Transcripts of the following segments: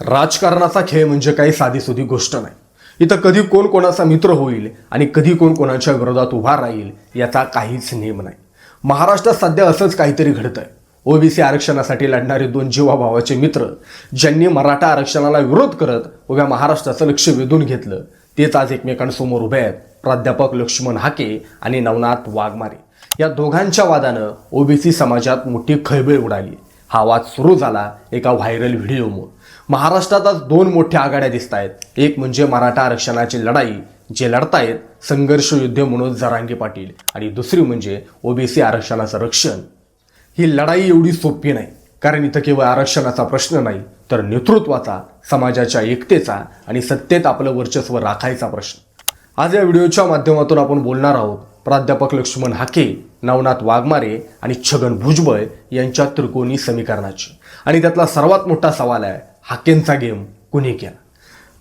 राजकारणाचा खेळ म्हणजे काही साधीसुधी गोष्ट नाही. इथं कधी कोण कोणाचा मित्र होईल आणि कधी कोण कोणाच्या विरोधात उभा राहील याचा काहीच नेम नाही. महाराष्ट्रात सध्या असंच काहीतरी घडतंय. ओबीसी आरक्षणासाठी लढणारे दोन जीवाभावाचे मित्र ज्यांनी मराठा आरक्षणाला विरोध करत उभ्या महाराष्ट्राचं लक्ष वेधून घेतलं तेच आज एकमेकांसमोर उभे आहेत. प्राध्यापक लक्ष्मण हाके आणि नवनाथ वाघमारे. या दोघांच्या वादानं ओबीसी समाजात मोठी खळबळ उडाली. हा वाद सुरू झाला एका व्हायरल व्हिडिओमुळे. महाराष्ट्रात आज दोन मोठ्या आघाड्या दिसत आहेत एक म्हणजे मराठा आरक्षणाची लढाई जे लढतायत संघर्ष युद्ध मनोज जरांगे पाटील. आणि दुसरी म्हणजे ओबीसी आरक्षणाचं रक्षण. ही लढाई एवढी सोपी नाही कारण इथं केवळ आरक्षणाचा प्रश्न नाही तर नेतृत्वाचा समाजाच्या एकतेचा आणि सत्तेत आपलं वर्चस्व राखायचा प्रश्न. आज या व्हिडिओच्या माध्यमातून आपण बोलणार आहोत प्राध्यापक लक्ष्मण हाके नवनाथ वाघमारे आणि छगन भुजबळ यांच्या त्रिकोणी समीकरणाची. आणि त्यातला सर्वात मोठा सवाल आहे हाकेंचा गेम कुणी केला?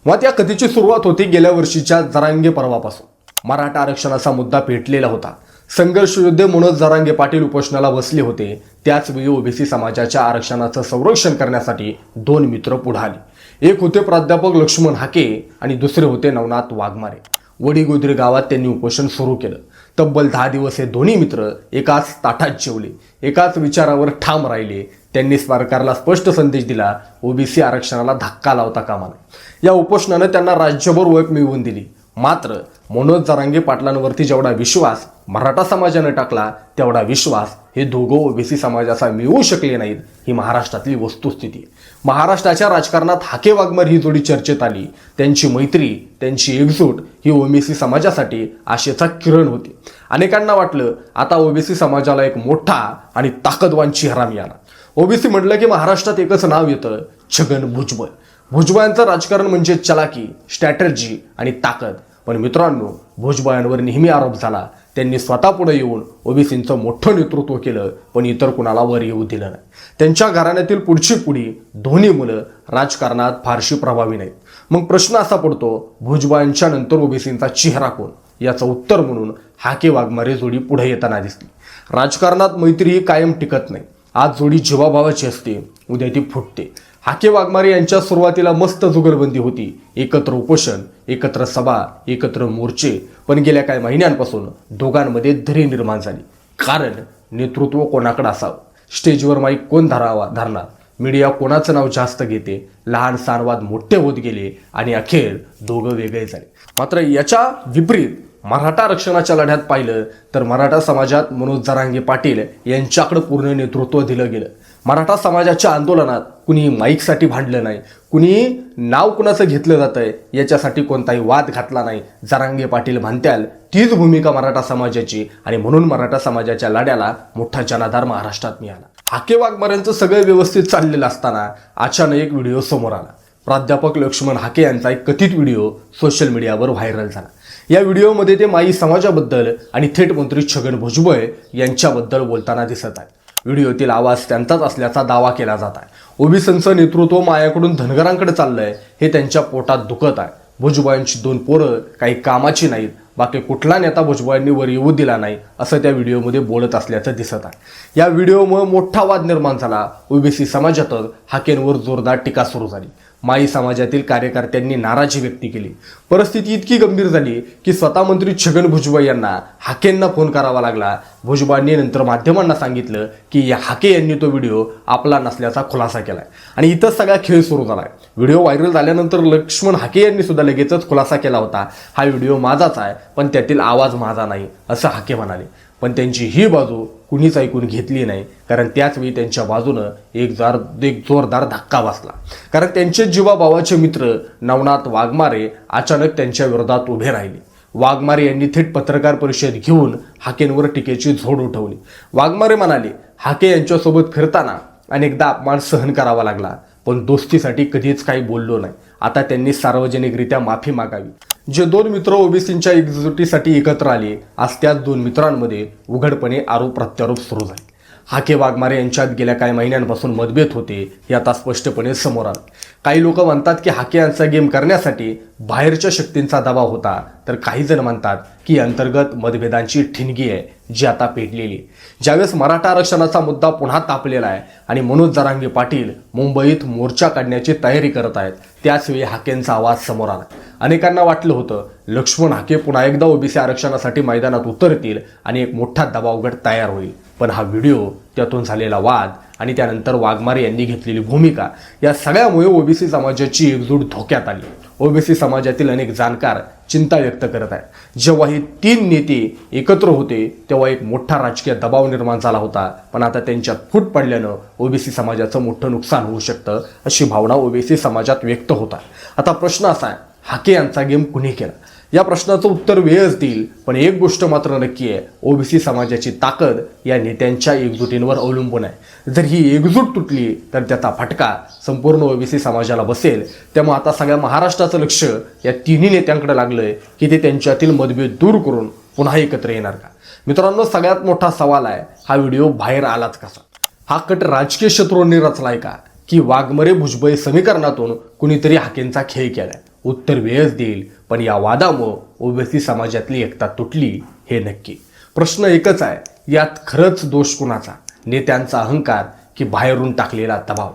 मुळात या कथेची सुरुवात होती गेल्या वर्षीच्या जरांगे पर्वापासून. मराठा आरक्षणाचा मुद्दा पेटलेला होता. संघर्ष युद्धे म्हणून जरांगे पाटील उपोषणाला बसले होते. त्याच वेळी ओबीसी समाजाच्या आरक्षणाचं संरक्षण करण्यासाठी दोन मित्र पुढे आले एक होते प्राध्यापक लक्ष्मण हाके आणि दुसरे होते नवनाथ वाघमारे. वडीगोद्री गावात त्यांनी उपोषण सुरू केलं. तब्बल दहा दिवस हे दोन्ही मित्र एकाच ताटात जेवले. एकाच विचारावर ठाम राहिले. त्यांनी सरकारला स्पष्ट संदेश दिला ओबीसी आरक्षणाला धक्का लावता कामा नये. या उपोषणानं त्यांना राज्यभर ओळख मिळवून दिली. मात्र मनोज जरांगे पाटलांवरती जेवढा विश्वास मराठा समाजानं टाकला तेवढा विश्वास हे दोघं ओबीसी समाजाचा मिळवू शकले नाहीत ही महाराष्ट्रातली वस्तुस्थिती. महाराष्ट्राच्या राजकारणात हाके वाघमर ही जोडी चर्चेत आली. त्यांची मैत्री त्यांची एकजूट ही ओबीसी समाजासाठी आशेचा किरण होती. अनेकांना वाटलं आता ओबीसी समाजाला एक मोठा आणि ताकदवान चेहरा मिळाला. ओबीसी म्हटलं की महाराष्ट्रात एकच नाव येतं छगन भुजबळ. भुजबळांचं राजकारण म्हणजे चलाकी स्ट्रॅटर्जी आणि ताकद. पण मित्रांनो भुजबळांवर नेहमी आरोप झाला त्यांनी स्वतः पुढे येऊन ओबीसींचं मोठं नेतृत्व केलं पण इतर कुणाला वर येऊ दिलं नाही. त्यांच्या घराण्यातील पुढची पुढी दोन्ही मुलं राजकारणात फारशी प्रभावी नाहीत. मग प्रश्न असा पडतो भुजबळांच्या नंतर ओबीसींचा चेहरा कोण? याचं उत्तर म्हणून हाके वाघमारे जोडी पुढे येताना दिसली. राजकारणात मैत्री कायम टिकत नाही. आज जोडी जीवाभावाची असते. उद्या ती फुटते. हाके वाघमारे यांच्या सुरुवातीला मस्त जुगलबंदी होती. एकत्र उपोषण एकत्र सभा एकत्र मोर्चे. पण गेल्या काही महिन्यांपासून दोघांमध्ये धरी निर्माण झाली. कारण नेतृत्व कोणाकडं असावं? स्टेजवर माईक कोण धरावा धरणार? मीडिया कोणाचं नाव जास्त घेते? लहान सानवाद मोठे होत गेले आणि अखेर दोघं वेगळे झाले. मात्र याच्या विपरीत मराठा आरक्षणाच्या लढ्यात पाहिलं तर मराठा समाजात मनोज जरांगे पाटील यांच्याकडे पूर्ण नेतृत्व दिलं गेलं. मराठा समाजाच्या आंदोलनात कुणी माईकसाठी भांडलं नाही कुणी नाव कुणाचं घेतलं जातंय याच्यासाठी कोणताही वाद घातला नाही. जरांगे पाटील म्हणत्याल तीच भूमिका मराठा समाजाची आणि म्हणून मराठा समाजाच्या लढ्याला मोठा जनाधार महाराष्ट्रात मिळाला. हाके वाघमाऱ्यांचं सगळं व्यवस्थित चाललेलं असताना अचानक एक व्हिडिओ समोर आला. प्राध्यापक लक्ष्मण हाके यांचा एक कथित व्हिडिओ सोशल मीडियावर व्हायरल झाला. या व्हिडिओमध्ये ते माई समाजाबद्दल आणि थेट मंत्री छगन भुजबळ यांच्याबद्दल बोलताना दिसत आहेत. व्हिडिओतील आवाज त्यांचाच असल्याचा दावा केला जात आहे. ओबीसींचं नेतृत्व मायाकडून धनगरांकडे चाललंय हे त्यांच्या पोटात दुखत आहे. भुजबळांची दोन पोरं काही कामाची नाहीत बाकी कुठला नेता भुजबळांनी वर येऊ दिला नाही असं त्या व्हिडिओमध्ये बोलत असल्याचं दिसत आहे. या व्हिडिओमुळे मोठा वाद निर्माण झाला. ओबीसी समाजातच हाकेंवर जोरदार टीका सुरू झाली. माई समाजातील कार्यकर्त्यांनी नाराजी व्यक्त केली. परिस्थिती इतकी गंभीर झाली की स्वतः मंत्री छगन भुजबळ यांना हाकेंना फोन करावा लागला. भुजबळांनी नंतर माध्यमांना सांगितलं की या हाके यांनी तो व्हिडिओ आपला नसल्याचा खुलासा केलाय. आणि इथंच सगळा खेळ सुरू झालाय. व्हिडिओ व्हायरल झाल्यानंतर लक्ष्मण हाके यांनी सुद्धा लगेचच खुलासा केला होता. हा व्हिडिओ माझाच आहे पण त्यातील आवाज माझा नाही असं हाके म्हणाले. पण त्यांची ही बाजू कुणीच ऐकून घेतली नाही. कारण त्याचवेळी त्यांच्या बाजूनं एक जार एक जोरदार धक्का बसला. कारण त्यांचे जीवाभावाचे मित्र नवनाथ वाघमारे अचानक त्यांच्या विरोधात उभे राहिले. वाघमारे यांनी थेट पत्रकार परिषद घेऊन हाकेंवर टीकेची झोड उठवली. वाघमारे म्हणाले हाके यांच्यासोबत फिरताना अनेकदा अपमान सहन करावा लागला. पण दोस्तीसाठी कधीच काही बोललो नाही. आता त्यांनी सार्वजनिकरित्या माफी मागावी. जे दोन मित्र ओबीसींच्या एकजुटीसाठी एकत्र आले आज त्याच दोन मित्रांमध्ये उघडपणे आरोप प्रत्यारोप सुरू झाले. हाके वाघमारे यांच्यात गेल्या काही महिन्यांपासून मतभेद होते हे आता स्पष्टपणे समोर आलं. काही लोक म्हणतात की हाके यांचा गेम करण्यासाठी बाहेरच्या शक्तींचा दबाव होता तर काही जण म्हणतात की अंतर्गत मतभेदांची ठिणगी आहे जी आता पेटलेली आहे. ज्यावेळेस मराठा आरक्षणाचा मुद्दा पुन्हा तापलेला आहे आणि मनोज जरांगे पाटील मुंबईत मोर्चा काढण्याची तयारी करत आहेत त्याचवेळी हाकेंचा आवाज समोर आला. अनेकांना वाटलं होतं लक्ष्मण हाके पुन्हा एकदा ओबीसी आरक्षणासाठी मैदानात उतरतील आणि एक मोठा दबावगट तयार होईल. पण हा व्हिडिओ त्यातून झालेला वाद आणि त्यानंतर वाघमारे यांनी घेतलेली भूमिका या सगळ्यामुळे ओबीसी समाजाची एकजूट धोक्यात आली. ओबीसी समाजातील अनेक जाणकार चिंता व्यक्त करत आहेत. जेव्हा हे तीन नेते एकत्र होते तेव्हा एक मोठा राजकीय दबाव निर्माण झाला होता. पण आता त्यांच्यात फूट पडल्यानं ओबीसी समाजाचं मोठं नुकसान होऊ शकतं अशी भावना ओबीसी समाजात व्यक्त होता आता प्रश्न असा आहे हाके यांचा गेम कुणी केला? या प्रश्नाचं उत्तर वेळच देईल पण एक गोष्ट मात्र नक्की आहे. ओबीसी समाजाची ताकद या नेत्यांच्या एकजुटींवर अवलंबून आहे. जर ही एकजूट तुटली तर त्याचा फटका संपूर्ण ओबीसी समाजाला बसेल. त्यामुळे आता सगळ्या महाराष्ट्राचं लक्ष या तिन्ही नेत्यांकडे आहे की ते त्यांच्यातील मतभेद दूर करून पुन्हा एकत्र येणार का? मित्रांनो सगळ्यात मोठा सवाल आहे हा व्हिडिओ बाहेर आलाच कसा? हा कट राजकीय शत्रूंनी रचलाय का? की वाघमरे भुजबळ समीकरणातून कुणीतरी हाकेंचा खेळ केलाय? उत्तर वेळच देईल. पण या वादामुळं ओबीसी समाजातली एकता तुटली हे नक्की. प्रश्न एकच आहे यात खरंच दोष कुणाचा? नेत्यांचा अहंकार की बाहेरून टाकलेला दबाव?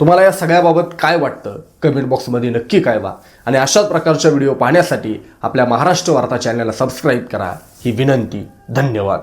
तुम्हाला या सगळ्याबाबत काय वाटतं? कमेंट बॉक्समध्ये नक्की कळवा. आणि अशाच प्रकारच्या व्हिडिओ पाहण्यासाठी आपल्या महाराष्ट्र वार्ता चॅनलला सबस्क्राईब करा. ही विनंती धन्यवाद.